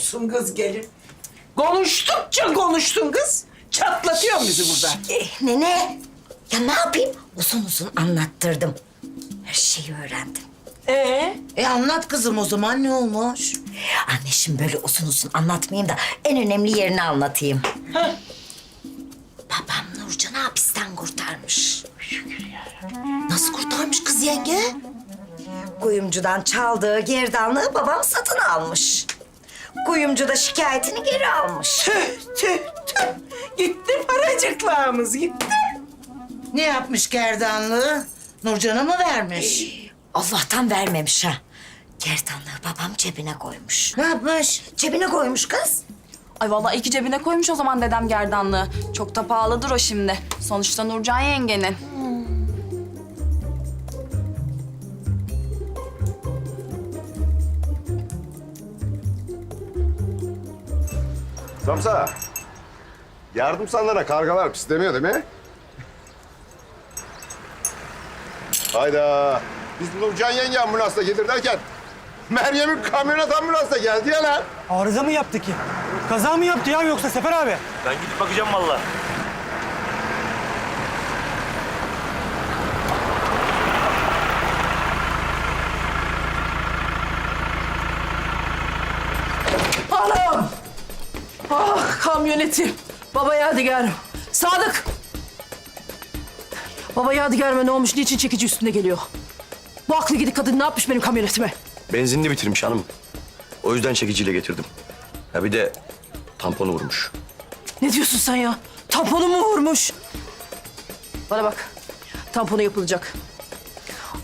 olsun kız gelin. Konuştukça konuştun kız. Çatlatıyor bizi burada. Eh, nene, ya ne yapayım? Uzun uzun anlattırdım. Her şeyi öğrendim. Ee? E anlat kızım o zaman ne olmuş? Anne şimdi böyle uzun uzun anlatmayayım da en önemli yerini anlatayım. Babam Nurcan'ı hapisten kurtarmış. Nasıl kurtarmış kız yenge? Kuyumcudan çaldığı gerdanlığı babam satın almış. Kuyumcu da şikayetini geri almış. Tüh tüh tüh. Gitti paracıklarımız gitti. Ne yapmış gerdanlığı? Nurcan'a mı vermiş? Allah'tan vermemiş ha. Gerdanlığı babam cebine koymuş. Ne yapmış? Cebine koymuş kız. Ay vallahi iki cebine koymuş o zaman dedem gerdanlığı. Çok da pahalıdır o şimdi. Sonuçta Nurcan yengenin. Samsa. Yardım sandığına kargalar pislemiyor değil mi? Hayda. Biz Nurcan yenge ambulansla getir derken Meryem'in kamyonet ambulansla geldi ya lan. Arıza mı yaptı ki? Kaza mı yaptı ya yoksa Sefer abi? Ben gidip bakacağım vallahi. Anam! Kamyonetim. Baba Yadigar'ım. Sadık! Baba Yadigar'ıma ne olmuş? Niçin çekici üstünde geliyor? Bu aklı gidik kadın ne yapmış benim kamyonetime? Benzinli bitirmiş hanım. O yüzden çekiciyle getirdim. Ha bir de tamponu vurmuş. Ne diyorsun sen ya? Tamponu mu vurmuş? Bana bak. Tamponu yapılacak.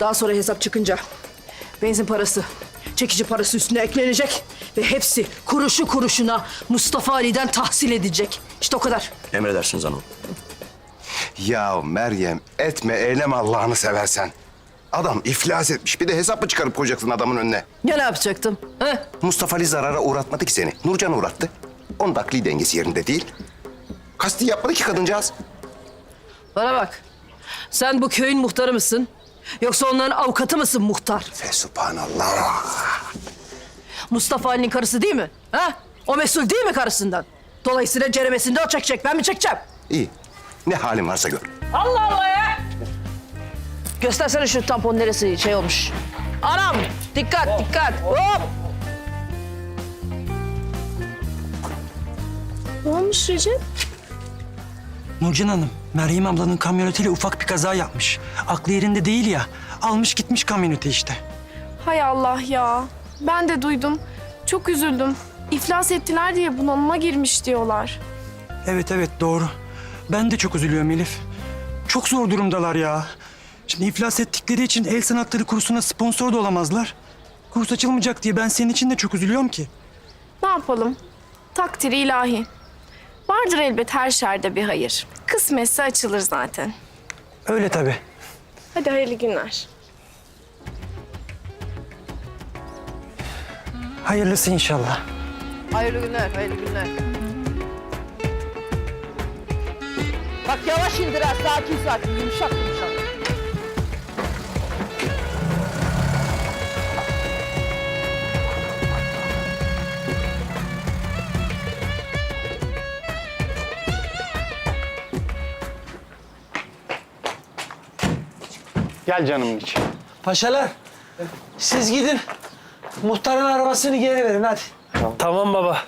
Daha sonra hesap çıkınca benzin parası, çekici parası üstüne eklenecek ve hepsi kuruşu kuruşuna Mustafa Ali'den tahsil edecek. İşte o kadar. Emredersiniz hanım. Ya Meryem etme eyleme Allah'ını seversen. Adam iflas etmiş. Bir de hesap mı çıkarıp koyacaksın adamın önüne? Ya ne yapacaktım? He? Mustafa Ali zarara uğratmadı ki seni. Nurcan uğrattı. Onun da akli dengesi yerinde değil. Kasti yapmadı ki kadıncağız. Bana bak. Sen bu köyün muhtarı mısın? Yoksa onların avukatı mısın muhtar? Fesubhanallah. Mustafa Ali'nin karısı değil mi? Ha? O mesul değil mi karısından? Dolayısıyla ceremesini de o çekecek. Ben mi çekeceğim? İyi. Ne halin varsa gör. Allah Allah ya! Göstersene şu tampon neresi şey olmuş. Anam! Dikkat, dikkat! Hop! Ne olmuş Recep? Nurcan Hanım, Meryem ablanın kamyonetiyle ufak bir kaza yapmış. Aklı yerinde değil ya. Almış gitmiş kamyoneti işte. Hay Allah ya. Ben de duydum. Çok üzüldüm. İflas ettiler diye bunalıma girmiş diyorlar. Evet evet doğru. Ben de çok üzülüyorum Elif. Çok zor durumdalar ya. Şimdi iflas ettikleri için el sanatları kursuna sponsor da olamazlar. Kurs açılmayacak diye ben senin için de çok üzülüyorum ki. Ne yapalım? Takdiri ilahi. Vardır elbet her şerde bir hayır. Kısmetse açılır zaten. Öyle tabii. Hadi hayırlı günler. Hayırlısı inşallah. Hayırlı günler, hayırlı günler. Bak yavaş indir ha, sakin sakin, yumuşak Gel canımın içi. Paşalar, siz gidin. Muhtarın arabasını geri verin hadi. Tamam baba.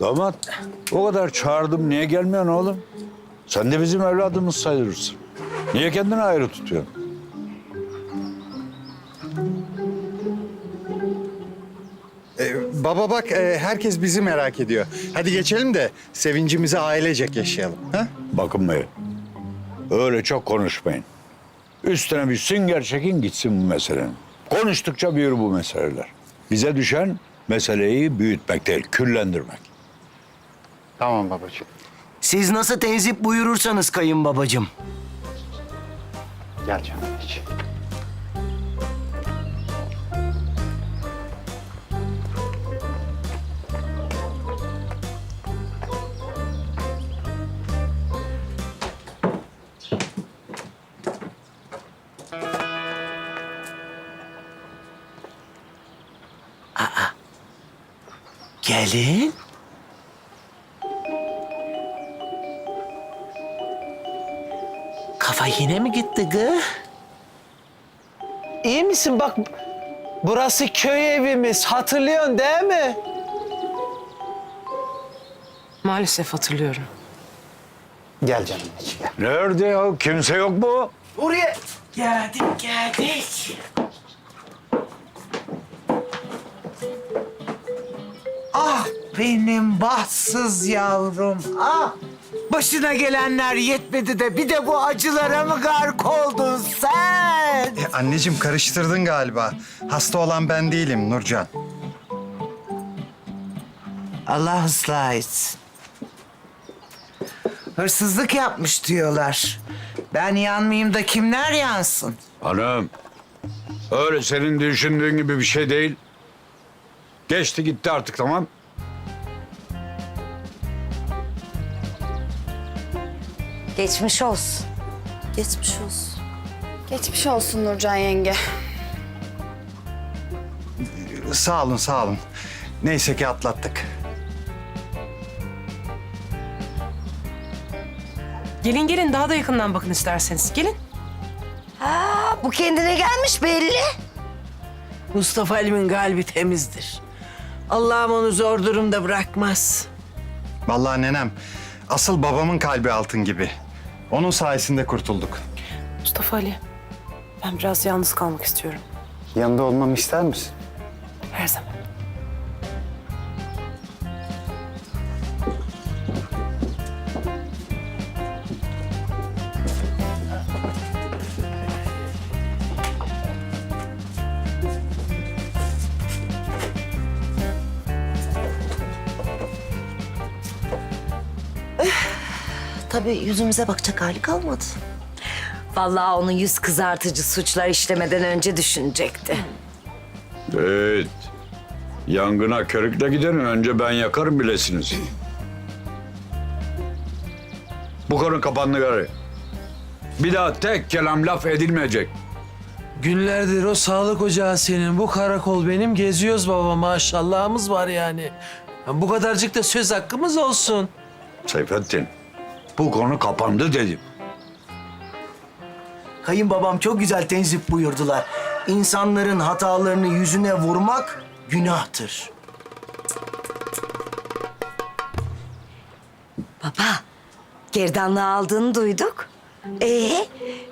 Damat, o kadar çağırdım. Niye gelmiyorsun oğlum? Sen de bizim evladımız sayılırsın. Niye kendini ayrı tutuyorsun? Ee, baba bak e, herkes bizi merak ediyor. Hadi geçelim de sevincimizi ailecek yaşayalım. Ha? Bakın bey, öyle çok konuşmayın. Üstüne bir sünger çekin gitsin bu meselenin. Konuştukça büyür bu meseleler. Bize düşen meseleyi büyütmek değil, küllendirmek. Tamam babacığım. Siz nasıl tenzip buyurursanız kayınbabacığım. Gel canımın içi. Gelin. Kafa yine mi gitti gı? İyi misin? Bak burası köy evimiz. Hatırlıyorsun değil mi? Maalesef hatırlıyorum. Gel canım gel. Nerede ya? Kimse yok mu? Oraya geldik geldik. Ah benim bahtsız yavrum. Ah başına gelenler yetmedi de bir de bu acılara mı gark oldun sen? E, anneciğim karıştırdın galiba. Hasta olan ben değilim Nurcan. Allah ıslah etsin. Hırsızlık yapmış diyorlar. Ben yanmayayım da kimler yansın? Hanım, öyle senin düşündüğün gibi bir şey değil. Geçti gitti artık tamam. Geçmiş olsun. Geçmiş olsun. Geçmiş olsun Nurcan yenge. Sağ olun sağ olun. Neyse ki atlattık. Gelin gelin daha da yakından bakın isterseniz. Gelin. Aa, bu kendine gelmiş belli. Mustafa Halim'in kalbi temizdir. Allah'ım onu zor durumda bırakmaz. Vallahi nenem asıl babamın kalbi altın gibi. Onun sayesinde kurtulduk. Mustafa Ali, ben biraz yalnız kalmak istiyorum. Yanında olmamı ister misin? Tabii yüzümüze bakacak hali kalmadı. Vallahi onu yüz kızartıcı suçlar işlemeden önce düşünecekti. Evet. Yangına körükle giden önce ben yakarım bilesiniz. Bu konu kapandı gari. Bir daha tek kelam laf edilmeyecek. Günlerdir o sağlık ocağı senin, bu karakol benim. Geziyoruz baba maşallahımız var yani. Ya Bu kadarcık da söz hakkımız olsun. Seyfettin, bu konu kapandı dedim. Kayınbabam çok güzel tenzip buyurdular. İnsanların hatalarını yüzüne vurmak günahtır. Baba, gerdanlığı aldığını duyduk. Ee,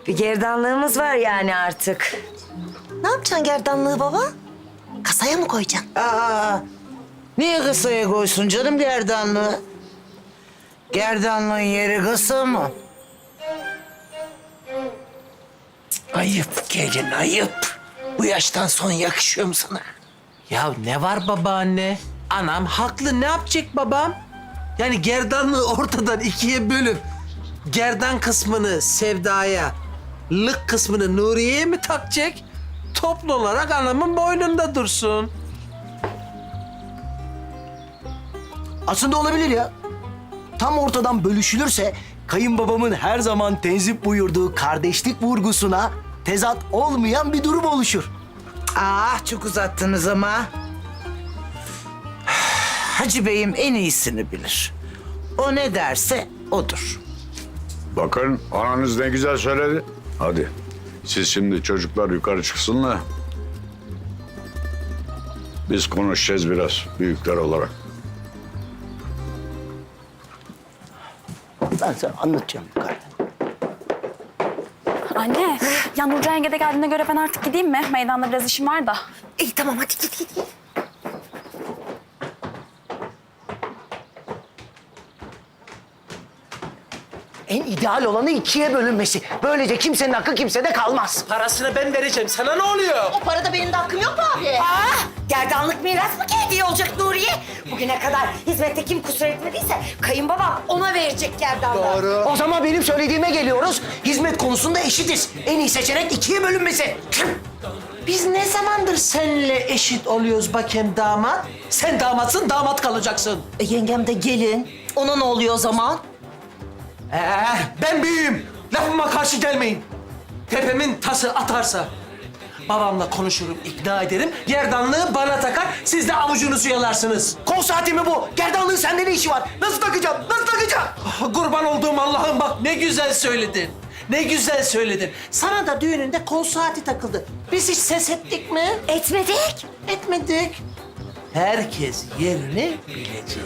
bir gerdanlığımız var yani artık. Ne yapacaksın gerdanlığı baba? Kasaya mı koyacaksın? Aa, niye kısaya koysun canım gerdanlığı? Gerdanlığın yeri kısa mı? Ayıp gelin ayıp. Bu yaştan sonra yakışıyor mu sana? Ya ne var babaanne? Anam haklı ne yapacak babam? Yani gerdanlığı ortadan ikiye bölüp gerdan kısmını Sevda'ya, lık kısmını Nuriye'ye mi takacak? Toplu olarak anamın boynunda dursun. Aslında olabilir ya. Tam ortadan bölüşülürse kayınbabamın her zaman tenzip buyurduğu kardeşlik vurgusuna tezat olmayan bir durum oluşur. Ah çok uzattınız ama. Hacı Bey'im en iyisini bilir. O ne derse odur. Bakın ananız ne güzel söyledi. Hadi siz şimdi çocuklar yukarı çıksınlar. Biz konuşacağız biraz büyükler olarak. Ben sana anlatacağım. Anne, ya Nurcan yenge de geldiğine göre ben artık gideyim mi? Meydanda biraz işim var da. İyi tamam hadi git git git. En ideal olanı ikiye bölünmesi. Böylece kimsenin hakkı kimsede kalmaz. Parasını ben vereceğim. Sana ne oluyor? O parada benim de hakkım yok mu abi? Aa, gerdanlık miras mı ki hediye olacak Nuriye? Bugüne kadar hizmette kim kusur etmediyse kayınbabam ona verecek gerdanlığı. O zaman benim söylediğime geliyoruz. Hizmet konusunda eşitiz. En iyi seçenek ikiye bölünmesi. Biz ne zamandır seninle eşit oluyoruz bakayım damat? Sen damatsın, damat kalacaksın. E, yengem de gelin. Ona ne oluyor o zaman? Ee, ben büyüğüm. Lafıma karşı gelmeyin. Tepemin tası atarsa, Babamla konuşurum, ikna ederim. Gerdanlığı bana takar, siz de avucunuzu yalarsınız. Kol saati mi bu? Gerdanlığın sende ne işi var? Nasıl takacağım? Nasıl takacağım? Ah, Kurban olduğum Allah'ım bak ne güzel söyledin. Ne güzel söyledin. Sana da düğününde kol saati takıldı. Biz hiç ses ettik mi? Etmedik. Etmedik. Herkes yerini bilecek.